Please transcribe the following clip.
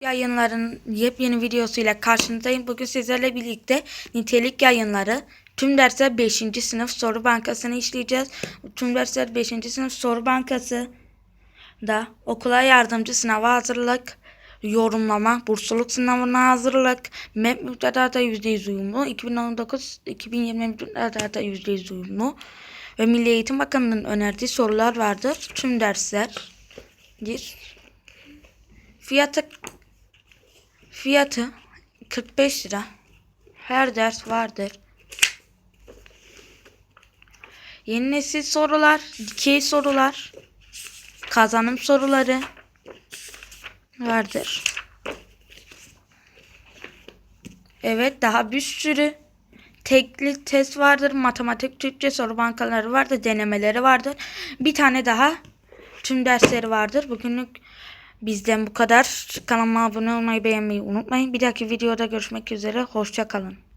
Yayınların yepyeni videosuyla karşınızdayım. Bugün sizlerle birlikte nitelik yayınları tüm dersler 5. sınıf soru bankasını işleyeceğiz. Tüm dersler 5. sınıf soru bankası da okula yardımcı sınava hazırlık, yorumlama, bursluluk sınavına hazırlık, MEP müfredata %100 uyumlu, 2019-2020 müfredata %100 uyumlu ve Milli Eğitim Bakanı'nın önerdiği sorular vardır. Tüm dersler Fiyatı Fiyatı 45 lira. Her ders vardır. Yeni nesil sorular, dikey sorular, kazanım soruları vardır. Evet, daha bir sürü tekli test vardır. Matematik, Türkçe soru bankaları vardır, denemeleri vardır. Bir tane daha tüm dersleri vardır. Bugünlük bizden bu kadar. Kanalıma abone olmayı, beğenmeyi unutmayın. Bir dahaki videoda görüşmek üzere. Hoşça kalın.